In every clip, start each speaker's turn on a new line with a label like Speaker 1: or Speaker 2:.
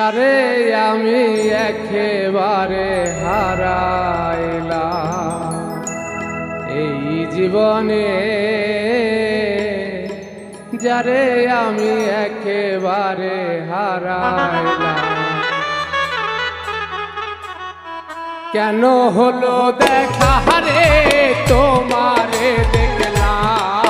Speaker 1: যারে আমি একেবারে হারাইলাম। এই জীবনে যারে আমি একেবারে হারাইলাম। কেন হলো দেখা রে তোমারে দেখলাম?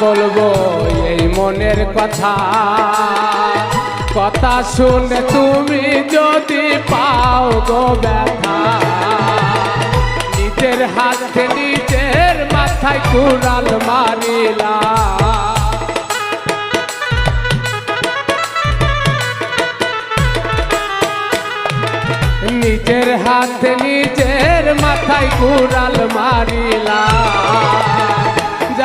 Speaker 1: বলব এই মনের কথা। কথা শুনে তুমি যদি পাও গো ব্যথা, নিজের হাতে নিজের মাথায় কুড়াল মারিলা। নিজের হাতে নিজের মাথায় কুড়াল মারিলা।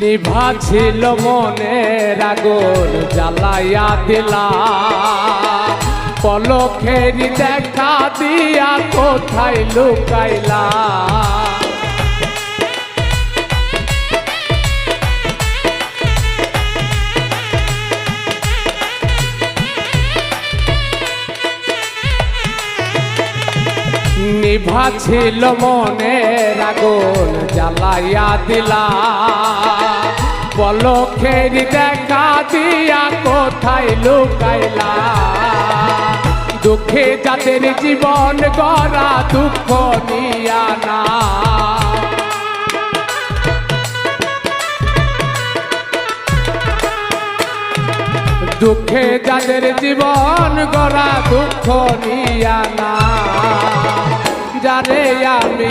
Speaker 1: নিভা ছিল মনের আগুন জ্বালাইয়া দিলা। পলখের দেখা দিয়া কোথায় লুকাইলা? নিভা ছিল মনের আগুন জ্বালাইয়া দিলা। পলখের দেখা দিয়া কোথায় লুকাইলা? দুঃখে যাদের জীবন গড়া দুঃখ নিয়া না। দুঃখে যাদের জীবন গড়া দুঃখ নিয়া না। যারে আমি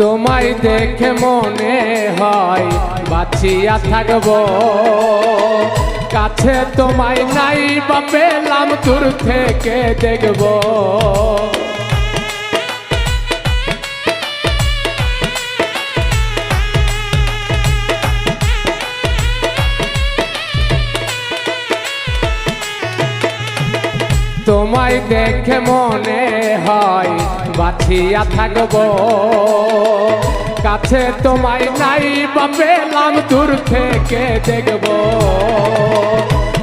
Speaker 1: তোমায় দেখে মনে হয় বাঁচিয়া থাকব। কাছে তোমায় নাই বা পেলাম দূর থেকে দেখব। তোমায় দেখে মনে হয় বাঁচিয়া থাকব। কাছে তোমায় নাই পেলাম দূর থেকে দেখব।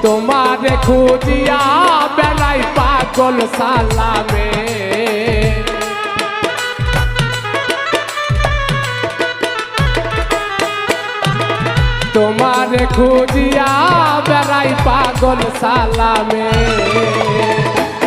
Speaker 1: তোমার খুঁজিয়া বেড়াই পাগল সালামে। তোমার খুঁজিয়া বেড়াই পাগল সালামে।